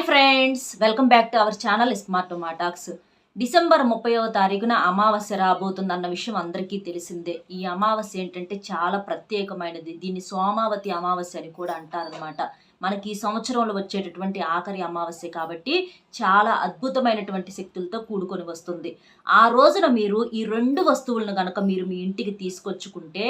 Hi friends welcome back to our channel smart మాటాక్స్ December ముప్పైవ తారీఖున అమావాస్య రాబోతుందన్న విషయం అందరికీ తెలిసిందే. ఈ అమావాస్య ఏంటంటే చాలా ప్రత్యేకమైనది. దీన్ని సోమావతి అమావాస్య అని కూడా అంటారనమాట మనకి ఈ సంవత్సరంలో వచ్చేటటువంటి ఆఖరి అమావాస్య కాబట్టి చాలా అద్భుతమైనటువంటి శక్తులతో కూడుకొని వస్తుంది. ఆ రోజున మీరు ఈ రెండు వస్తువులను కనుక మీరు మీ ఇంటికి తీసుకొచ్చుకుంటే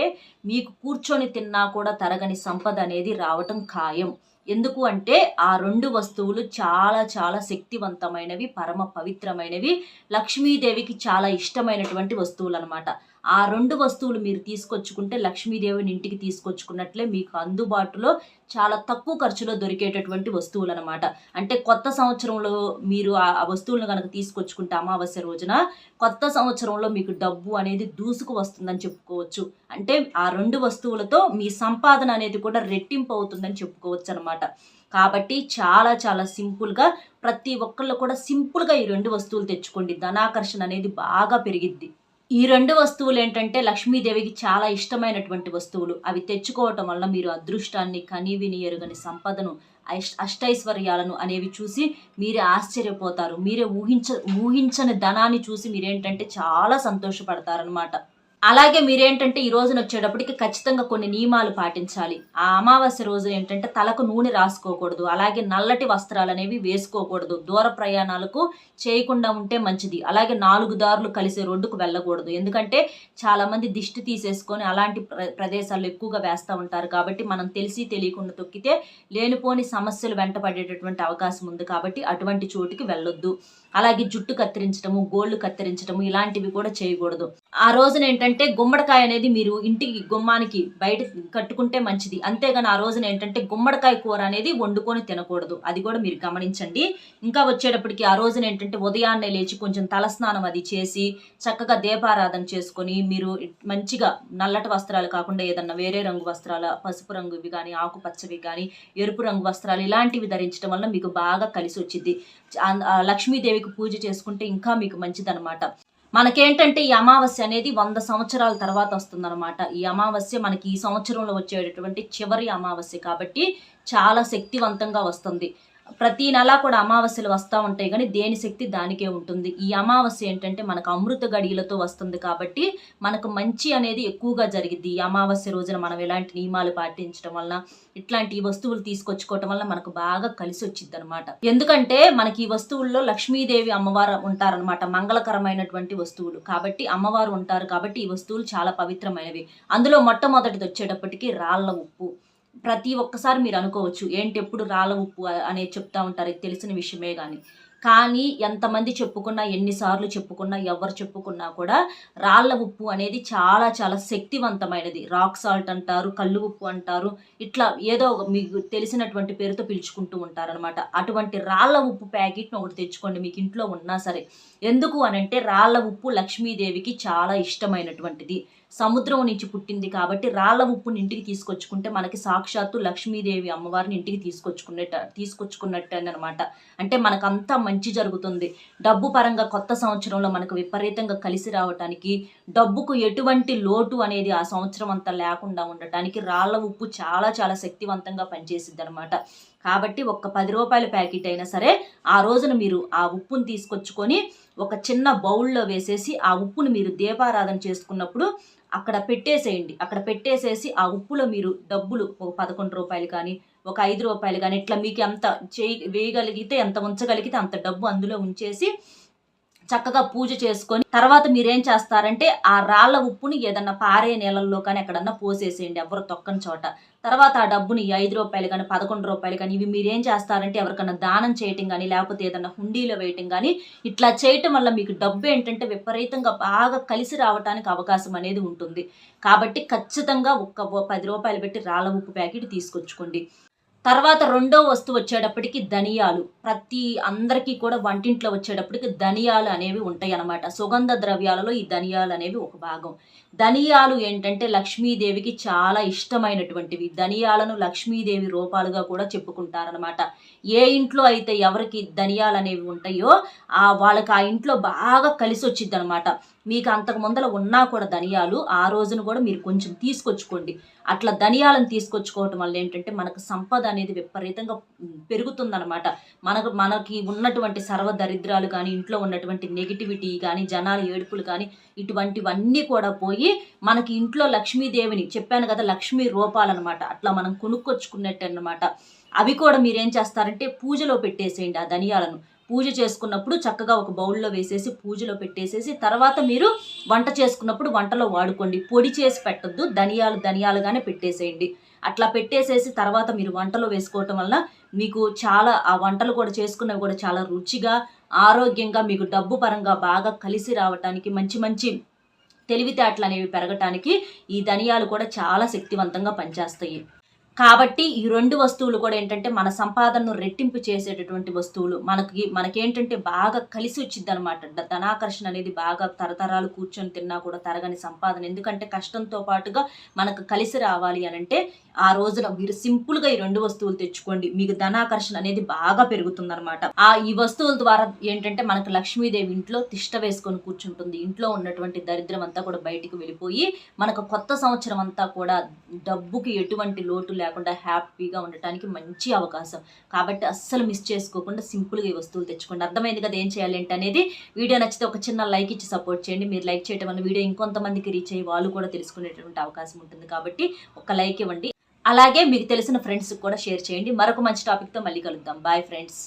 మీకు కూర్చొని తిన్నా కూడా తరగని సంపద అనేది రావటం ఖాయం. ఎందుకు అంటే ఆ రెండు వస్తువులు చాలా చాలా శక్తివంతమైనవి పరమ పవిత్రమైనవి. లక్ష్మీదేవికి చాలా ఇష్టమైనటువంటి వస్తువులు అనమాట ఆ రెండు వస్తువులు మీరు తీసుకొచ్చుకుంటే లక్ష్మీదేవిని ఇంటికి తీసుకొచ్చుకున్నట్లే మీకు అందుబాటులో చాలా తక్కువ ఖర్చులో దొరికేటటువంటి వస్తువులు అనమాట అంటే కొత్త సంవత్సరంలో మీరు ఆ వస్తువులను కనుక తీసుకొచ్చుకుంటే అమావాస్య రోజున కొత్త సంవత్సరంలో మీకు డబ్బు అనేది దూసుకు వస్తుందని చెప్పుకోవచ్చు. అంటే ఆ రెండు వస్తువులతో మీ సంపాదన అనేది కూడా రెట్టింపు అవుతుందని చెప్పుకోవచ్చు అనమాట కాబట్టి చాలా చాలా సింపుల్గా ప్రతి ఒక్కళ్ళు కూడా సింపుల్గా ఈ రెండు వస్తువులు తెచ్చుకోండి. ధనాకర్షణ అనేది బాగా పెరిగిద్ది. ఈ రెండు వస్తువులు ఏంటంటే లక్ష్మీదేవికి చాలా ఇష్టమైనటువంటి వస్తువులు. అవి తెచ్చుకోవటం వల్ల మీరు అదృష్టాన్ని కనీవిని ఎరుగని సంపదను అష్టైశ్వర్యాలను అనేవి చూసి మీరే ఆశ్చర్యపోతారు. మీరే ఊహించ ఊహించని ధనాన్ని చూసి మీరేంటంటే చాలా సంతోషపడతారనమాట అలాగే మీరేంటంటే ఈ రోజున వచ్చేటప్పటికి ఖచ్చితంగా కొన్ని నియమాలు పాటించాలి. ఆ అమావాస్య రోజు ఏంటంటే తలకు నూనె రాసుకోకూడదు అలాగే నల్లటి వస్త్రాలు అనేవి వేసుకోకూడదు. దూర ప్రయాణాలకు చేయకుండా ఉంటే మంచిది. అలాగే నాలుగు దారులు కలిసే రోడ్డుకు వెళ్ళకూడదు. ఎందుకంటే చాలామంది దిష్టి తీసేసుకొని అలాంటి ప్ర- ప్రదేశాల్లో ఎక్కువగా వేస్తూ ఉంటారు. కాబట్టి మనం తెలిసి తెలియకుండా తొక్కితే లేనిపోని సమస్యలు వెంటపడేటటువంటి అవకాశం ఉంది. కాబట్టి అటువంటి చోటుకి వెళ్ళొద్దు. అలాగే జుట్టు కత్తిరించడము గోళ్ళు కత్తిరించడము ఇలాంటివి కూడా చేయకూడదు. ఆ రోజున ఏంటంటే గుమ్మడికాయ అనేది మీరు ఇంటికి గుమ్మానికి బయట కట్టుకుంటే మంచిది. అంతేగాని ఆ రోజున ఏంటంటే గుమ్మడికాయ కూర అనేది వండుకొని తినకూడదు. అది కూడా మీరు గమనించండి. ఇంకా వచ్చేటప్పటికి ఆ రోజున ఏంటంటే ఉదయాన్నే లేచి కొంచెం తలస్నానం అది చేసి చక్కగా దీపారాధన చేసుకొని మీరు మంచిగా నల్లటి వస్త్రాలు కాకుండా ఏదన్నా వేరే రంగు వస్త్రాలు పసుపు రంగువి కానీ ఆకుపచ్చవి కానీ ఎరుపు రంగు వస్త్రాలు ఇలాంటివి ధరించడం వల్ల మీకు బాగా కలిసి వచ్చింది ఆ- లక్ష్మీదేవికి పూజ చేసుకుంటే ఇంకా మీకు మంచిదన్నమాట. మనకేంటంటే ఈ అమావాస్య అనేది వంద సంవత్సరాల తర్వాత వస్తుందన్నమాట. ఈ అమావాస్య మనకి ఈ సంవత్సరంలో వచ్చేటటువంటి చివరి అమావాస్య కాబట్టి చాలా శక్తివంతంగా వస్తుంది. ప్రతి నెల కూడా అమావాస్యలు వస్తూ ఉంటాయి కానీ దేని శక్తి దానికే ఉంటుంది. ఈ అమావాస్య ఏంటంటే మనకు అమృత గడియలతో వస్తుంది కాబట్టి మనకు మంచి అనేది ఎక్కువగా జరిగింది ఈ అమావాస్య రోజున మనం ఎలాంటి నియమాలు పాటించడం వలన ఇట్లాంటి ఈ వస్తువులు తీసుకొచ్చుకోవటం వల్ల మనకు బాగా కలిసి వచ్చింది అనమాట ఎందుకంటే మనకి ఈ వస్తువుల్లో లక్ష్మీదేవి అమ్మవారు ఉంటారనమాట మంగళకరమైనటువంటి వస్తువులు. కాబట్టి అమ్మవారు ఉంటారు కాబట్టి ఈ వస్తువులు చాలా పవిత్రమైనవి. అందులో మొట్టమొదటిది వచ్చేటప్పటికి రాళ్ళ ఉప్పు. ప్రతి ఒక్కసారి మీరు అనుకోవచ్చు ఏంటి ఎప్పుడు రాళ్ళ ఉప్పు? అనే అనేది చెప్తా ఉంటారు. ఇది తెలిసిన విషయమే కానీ కానీ ఎంతమంది చెప్పుకున్నా ఎన్నిసార్లు చెప్పుకున్నా ఎవరు చెప్పుకున్నా కూడా రాళ్ళ ఉప్పు అనేది చాలా చాలా శక్తివంతమైనది. రాక్ సాల్ట్ అంటారు కళ్ళు ఉప్పు అంటారు ఇట్లా ఏదో ఒక మీకు తెలిసినటువంటి పేరుతో పిలుచుకుంటూ ఉంటారనమాట అటువంటి రాళ్ళ ఉప్పు ప్యాకెట్ను ఒకటి తెచ్చుకోండి మీకు ఇంట్లో ఉన్నా సరే. ఎందుకు అనంటే రాళ్ళ ఉప్పు లక్ష్మీదేవికి చాలా ఇష్టమైనటువంటిది. సముద్రం నుంచి పుట్టింది కాబట్టి రాళ్ళ ఉప్పుని ఇంటికి తీసుకొచ్చుకుంటే మనకి సాక్షాత్తు లక్ష్మీదేవి అమ్మవారిని ఇంటికి తీసుకొచ్చుకునేట తీసుకొచ్చుకున్నట్టు అనమాట అంటే మనకంతా మంచి జరుగుతుంది. డబ్బు పరంగా కొత్త సంవత్సరంలో మనకు విపరీతంగా కలిసి రావటానికి డబ్బుకు ఎటువంటి లోటు అనేది ఆ సంవత్సరం అంతా లేకుండా ఉండటానికి రాళ్ళ ఉప్పు చాలా చాలా శక్తివంతంగా పనిచేసింది అనమాట కాబట్టి ఒక్క పది రూపాయల ప్యాకెట్ అయినా సరే ఆ రోజున మీరు ఆ ఉప్పును తీసుకొచ్చుకొని ఒక చిన్న బౌల్లో వేసేసి ఆ ఉప్పుని మీరు దీపారాధన చేసుకున్నప్పుడు అక్కడ పెట్టేసేయండి. అక్కడ పెట్టేసేసి ఆ ఉప్పులో మీరు డబ్బులు ఒక పదకొండు రూపాయలు కానీ ఒక ఐదు రూపాయలు కానీ ఇట్లా మీకు ఎంత చేయి వేయగలిగితే ఎంత ఉంచగలిగితే అంత డబ్బు అందులో ఉంచేసి చక్కగా పూజ చేసుకొని తర్వాత మీరేం చేస్తారంటే ఆ రాళ్ళ ఉప్పుని ఏదన్నా పారే నీళ్ళల్లో కానీ ఎక్కడన్నా పోసేసేయండి ఎవరు తొక్కని చోట. తర్వాత ఆ డబ్బుని ఐదు రూపాయలు కానీ పదకొండు రూపాయలు కానీ ఇవి మీరేం చేస్తారంటే ఎవరికైనా దానం చేయటం కానీ లేకపోతే ఏదన్నా హుండీలో వేయటం కానీ ఇట్లా చేయటం వల్ల మీకు డబ్బు ఏంటంటే విపరీతంగా బాగా కలిసి రావడానికి అవకాశం అనేది ఉంటుంది. కాబట్టి ఖచ్చితంగా ఒక్క పది రూపాయలు పెట్టి రాళ్ళ ఉప్పు ప్యాకెట్ తీసుకొచ్చుకోండి. తర్వాత రెండో వస్తువు వచ్చేటప్పటికి ధనియాలు. ప్రతి అందరికీ కూడా వంటింట్లో వచ్చేటప్పటికి ధనియాలు అనేవి ఉంటాయి అన్నమాట. సుగంధ ద్రవ్యాలలో ఈ ధనియాలు అనేవి ఒక భాగం. ధనియాలు ఏంటంటే లక్ష్మీదేవికి చాలా ఇష్టమైనటువంటివి. ధనియాలను లక్ష్మీదేవి రూపాలుగా కూడా చెప్పుకుంటారనమాట ఏ ఇంట్లో అయితే ఎవరికి ధనియాలు అనేవి ఉంటాయో ఆ వాళ్ళకి ఆ ఇంట్లో బాగా కలిసి వచ్చింది అనమాట మీకు అంతకు ముందర ఉన్నా కూడా ధనియాలు ఆ రోజున కూడా మీరు కొంచెం తీసుకొచ్చుకోండి. అట్లా ధనియాలను తీసుకొచ్చుకోవటం వల్ల ఏంటంటే మనకు సంపద అనేది విపరీతంగా పెరుగుతుందన్నమాట. మనకు మనకి ఉన్నటువంటి సర్వ దరిద్రాలు కానీ ఇంట్లో ఉన్నటువంటి నెగిటివిటీ కానీ జనాల ఏడుపులు కానీ ఇటువంటివన్నీ కూడా పోయి మనకి ఇంట్లో లక్ష్మీదేవిని చెప్పాను కదా లక్ష్మీ రూపాలన్నమాట. అట్లా మనం కొనుక్కొచ్చుకున్నట్టు అనమాట అవి కూడా మీరేం చేస్తారంటే పూజలో పెట్టేసేయండి ఆ ధనియాలను. పూజ చేసుకున్నప్పుడు చక్కగా ఒక బౌల్లో వేసేసి పూజలో పెట్టేసేసి తర్వాత మీరు వంట చేసుకున్నప్పుడు వంటలో వాడుకోండి. పొడి చేసి పెట్టద్దు. ధనియాలు ధనియాలుగానే పెట్టేసేయండి. అట్లా పెట్టేసేసి తర్వాత మీరు వంటలో వేసుకోవటం వల్ల మీకు చాలా ఆ వంటలు కూడా చేసుకున్నవి కూడా చాలా రుచిగా ఆరోగ్యంగా మీకు డబ్బు పరంగా బాగా కలిసి రావటానికి మంచి మంచి తెలివితేటలు అనేవి పెరగటానికి ఈ ధనియాలు కూడా చాలా శక్తివంతంగా పనిచేస్తాయి. కాబట్టి ఈ రెండు వస్తువులు కూడా ఏంటంటే మన సంపాదనను రెట్టింపు చేసేటటువంటి వస్తువులు. మనకి మనకేంటంటే బాగా కలిసి వచ్చింది అనమాట ధనాకర్షణ అనేది బాగా తరతరాలు కూర్చొని తిన్నా కూడా తరగని సంపాదన. ఎందుకంటే కష్టంతో పాటుగా మనకు కలిసి రావాలి అని అంటే ఆ రోజున మీరు సింపుల్గా ఈ రెండు వస్తువులు తెచ్చుకోండి. మీకు ధనాకర్షణ అనేది బాగా పెరుగుతుంది అనమాట ఆ ఈ వస్తువుల ద్వారా ఏంటంటే మనకు లక్ష్మీదేవి ఇంట్లో తిష్ట వేసుకొని కూర్చుంటుంది. ఇంట్లో ఉన్నటువంటి దరిద్రం అంతా కూడా బయటికి వెళ్ళిపోయి మనకు కొత్త సంవత్సరం అంతా కూడా డబ్బుకి ఎటువంటి లోటు లేకుండా హ్యాపీగా ఉండటానికి మంచి అవకాశం. కాబట్టి అస్సలు మిస్ చేసుకోకుండా సింపుల్గా ఈ వస్తువులు తెచ్చుకోండి. అర్థమైంది కదా ఏం చేయాలి ఏంటి అనేది? వీడియో నచ్చితే ఒక చిన్న లైక్ ఇచ్చి సపోర్ట్ చేయండి. మీరు లైక్ చేయడం వల్ల వీడియో ఇంకొంతమందికి రీచ్ అయ్యి వాళ్ళు కూడా తెలుసుకునేటువంటి అవకాశం ఉంటుంది కాబట్టి ఒక లైక్ ఇవ్వండి. అలాగే మీకు తెలిసిన ఫ్రెండ్స్కి కూడా షేర్ చేయండి. మరొక మంచి టాపిక్తో మళ్ళీ కలుద్దాం. Bye friends.